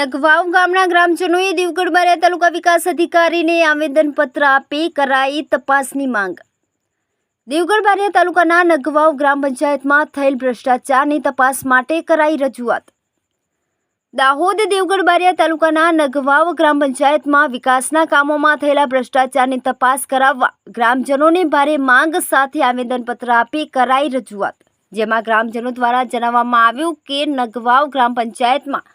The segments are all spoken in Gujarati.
નગવાવ ગામના ગ્રામજનોએ દેવગઢ તાલુકા વિકાસ અધિકારીને આવેદનપત્ર આપી કરાઈ તપાસની માંગ. દેવગઢ બારિયા તાલુકાના નગવાવ ગ્રામ પંચાયતમાં થયેલ ભ્રષ્ટાચારની તપાસ માટે કરાઈ રજૂઆત. દાહોદ દેવગઢ બારિયા તાલુકાના નગવાવ ગ્રામ પંચાયતમાં વિકાસના કામોમાં થયેલા ભ્રષ્ટાચારની તપાસ કરાવવા ગ્રામજનોને ભારે માંગ સાથે આવેદનપત્ર આપી કરાઈ રજૂઆત, જેમાં ગ્રામજનો દ્વારા જણાવવામાં આવ્યું કે નગવાવ ગ્રામ પંચાયતમાં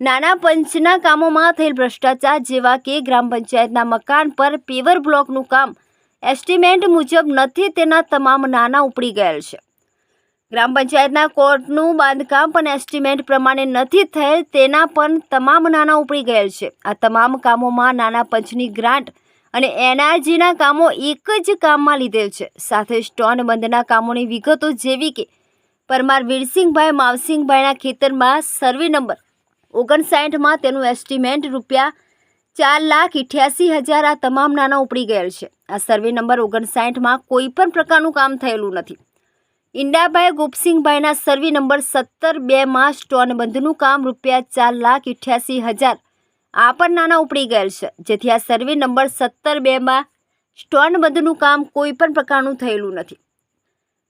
નાના પંચના કામોમાં થયેલ ભ્રષ્ટાચાર, જેવા કે ગ્રામ પંચાયતના મકાન પર પેવર બ્લોકનું કામ, એસ્ટિમેટ મુજબ નથી તેના તમામ નાના ઉપડી ગયેલ છે. ગ્રામ પંચાયતના કોર્ટનું બાંધકામ પણ એસ્ટિમેટ પ્રમાણે નથી થયેલ, તેના પણ તમામ નાના ઉપડી ગયેલ છે. આ તમામ કામોમાં નાના પંચની ગ્રાન્ટ અને એનઆરજીના કામો એક જ કામમાં લીધેલ છે. સાથે સ્ટોન બંધના કામોની વિગતો જેવી કે પરમાર વીરસિંહભાઈ, માવસિંહભાઈના ખેતરમાં સર્વે નંબર ઓગણસાઠમાં તેનું એસ્ટિમેટ રૂપિયા ચાર લાખ ઇઠ્યાસી હજાર આ તમામ નાના ઉપડી ગયેલ છે. આ સર્વે નંબર ઓગણસાઠમાં કોઈ પણ પ્રકારનું કામ થયેલું નથી. ઈંડાભાઈ ગોપસિંહભાઈના સર્વે નંબર સત્તર બેમાં સ્ટોન બંધનું કામ રૂપિયા ચાર લાખ ઇઠ્યાસી હજાર. આ પણ નાના ઉપડી ગયેલ છે. જેથી આ સર્વે નંબર સત્તર બેમાં સ્ટોન બંધનું કામ કોઈ પણ પ્રકારનું થયેલું નથી.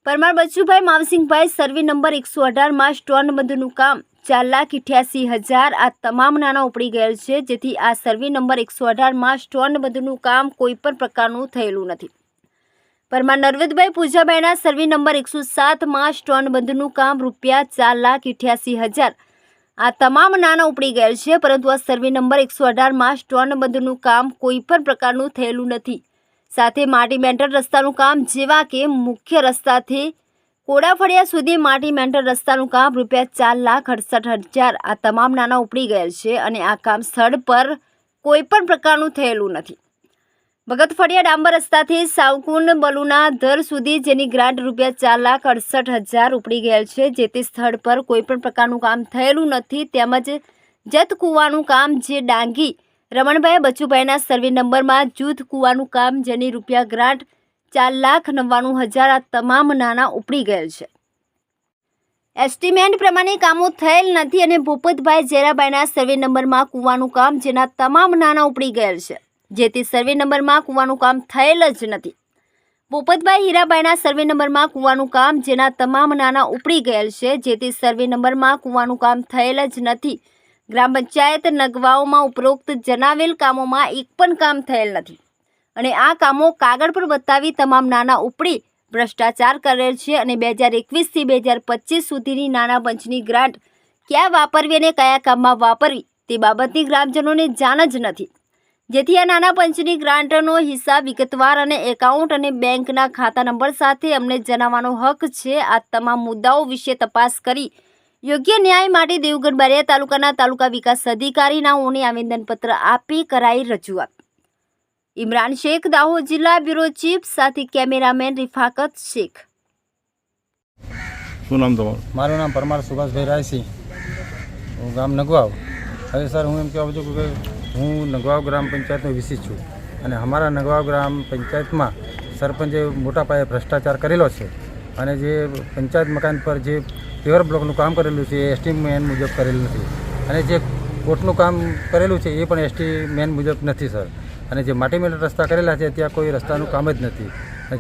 પરમાર બચુભાઈ માવસિંહભાઈ સર્વે નંબર એકસો અઢારમાં સ્ટોન બંધનું કામ ચાર લાખ ઇઠ્યાસી હજાર આ તમામ નાના ઉપડી ગયેલ છે. જેથી આ સર્વે નંબર એકસો અઢારમાં સ્ટોન બંધનું કામ કોઈ પણ પ્રકારનું થયેલું નથી. પરમાર નરવેદભાઈ પૂજાબાઈના સર્વે નંબર એકસો સાતમાં સ્ટોન બંધનું કામ રૂપિયા ચાર લાખ ઇઠ્યાસી હજાર. આ તમામ નાના ઉપડી ગયેલ છે, પરંતુ આ સર્વે નંબર એકસો અઢારમાં સ્ટોન બંધનું કામ કોઈ પણ પ્રકારનું થયેલું નથી. સાથે માટી મેન્ટર રસ્તાનું કામ જેવા કે મુખ્ય રસ્તાથી કોડાફળિયા સુધી માટી મેન્ટર રસ્તાનું કામ રૂપિયા ચાર લાખ અડસઠ હજાર. આ તમામ નાના ઉપડી ગયેલ છે અને આ કામ સ્થળ પર કોઈ પણ પ્રકારનું થયેલું નથી. ભગતફળિયા ડાંબર રસ્તાથી સાવકુંડ બલુના ધર સુધી જેની ગ્રાન્ટ રૂપિયા ચાર લાખ અડસઠ હજાર ઉપડી ગયેલ છે. જે તે સ્થળ પર કોઈપણ પ્રકારનું કામ થયેલું નથી. તેમજ જત કૂવાનું કામ જે ડાંગી રમણભાઈ બચુભાઈના સર્વે નંબરમાં જૂથ કૂવાનું કામ જેની રૂપિયા ગ્રાન્ટ ચાર લાખ નવ્વાણું હજાર આ તમામ નાના ઉપડી ગયેલ છે. એસ્ટિમેટ પ્રમાણે કામો થયેલ નથી અને ભૂપતભાઈ જેરાભાઈના સર્વે નંબરમાં કૂવાનું કામ જેના તમામ નાના ઉપડી ગયેલ છે. જેથી સર્વે નંબરમાં કૂવાનું કામ થયેલ જ નથી. પોપતભાઈ હીરાભાઈના સર્વે નંબરમાં કૂવાનું કામ જેના તમામ નાના ઉપડી ગયેલ છે, જેથી સર્વે નંબરમાં કૂવાનું કામ થયેલ જ નથી. ગ્રામ પંચાયત નગવાઓમાં ઉપરોક્ત જણાવેલ કામોમાં એક પણ કામ થયેલ નથી. અને આ કામો કાગળ પર બતાવી તમામ નાના ઉપડી ભ્રષ્ટાચાર કરેલ છે અને બે હજાર એકવીસથી બે હજાર પચીસ સુધીની નાના પંચની ગ્રાન્ટ ક્યાં વાપરવી અને કયા કામમાં વાપરવી તે બાબતની ગ્રામજનોને જાણ જ નથી. જેથી આ નાના પંચની ગ્રાન્ટનો હિસાબ વિગતવાર અને એકાઉન્ટ અને બેંકના ખાતા નંબર સાથે અમને જણાવવાનો હક છે. આ તમામ મુદ્દાઓ વિશે તપાસ કરી યોગ્ય ન્યાય માટે દેવગઢ બારિયા તાલુકાના તાલુકા વિકાસ અધિકારીનાઓને આવેદનપત્ર આપી કરાઈ રજૂઆત. ઇમરાન શેખ દાહોદ જિલ્લા બ્યુરો ચીફ સાથે કેમેરામેન રિફાકત શેખ. શું નામ તમારું? મારું નામ પરમાર સુભાષભાઈ રાયસિંહ હું ગામ નગવાવ. હવે સર હું એમ કહેવા છું કે હું નગવાવ ગ્રામ પંચાયતનો વિસી છું અને અમારા નગવાવ ગ્રામ પંચાયતમાં સરપંચે મોટા પાયે ભ્રષ્ટાચાર કરેલો છે અને જે પંચાયત મકાન પર જે પેવર બ્લોકનું કામ કરેલું છે એ એસ્ટીમેન મુજબ કરેલું નથી. અને જે કોર્ટનું કામ કરેલું છે એ પણ એસ્ટીમેન મુજબ નથી, સર. અને જે માટી મેલ રસ્તા કરેલા છે ત્યાં કોઈ રસ્તાનું કામ જ નથી.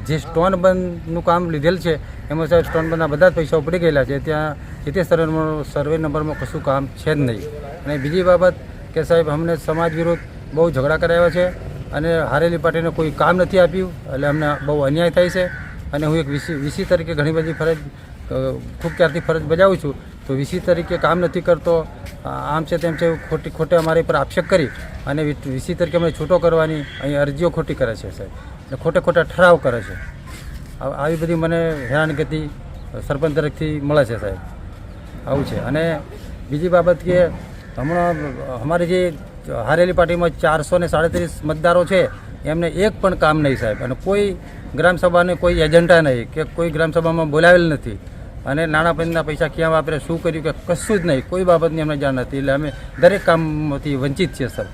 જે સ્ટોન બંધનું કામ લીધેલ છે એમાં સાહેબ સ્ટોન બંધના બધા જ પૈસા ઉપડી ગયેલા છે. ત્યાં જે તે સર્વે સર્વે નંબરમાં કશું કામ છે જ નહીં. અને બીજી બાબત કે સાહેબ, અમને સમાજ વિરુદ્ધ બહુ ઝઘડા કરાવ્યા છે અને હારેલી પાર્ટીને કોઈ કામ નથી આપ્યું, એટલે અમને બહુ અન્યાય થાય છે. અને હું એક વીસી વીસી તરીકે ઘણી બધી ફરજ ખૂબ ક્યારથી ફરજ બજાવું છું, તો વીસી તરીકે કામ નથી કરતો. આમ છે તેમ છે, ખોટી, ખોટે અમારી પર આક્ષેપ કરી અને વીસી તરીકે અમને છૂટો કરવાની અહીં અરજીઓ ખોટી કરે છે સાહેબ. અને ખોટે ખોટા ઠરાવ કરે છે. આવી બધી મને હેરાનગતિ સરપંચ તરફથી મળે છે સાહેબ. આવું છે. અને બીજી બાબત કે હમણાં અમારી જે હારેલી પાર્ટીમાં ચારસો ને સાડત્રીસ મતદારો છે, એમને એક પણ કામ નહીં સાહેબ. અને કોઈ ગ્રામસભાને કોઈ એજન્ડા નહીં, કે કોઈ ગ્રામસભામાં બોલાવેલ નથી. અને નાણાં પંચના પૈસા ક્યાં વાપરે, શું કર્યું કે કશું જ નહીં. કોઈ બાબતની અમને જાણ નથી. એટલે અમે દરેક કામમાંથી વંચિત છીએ, સર.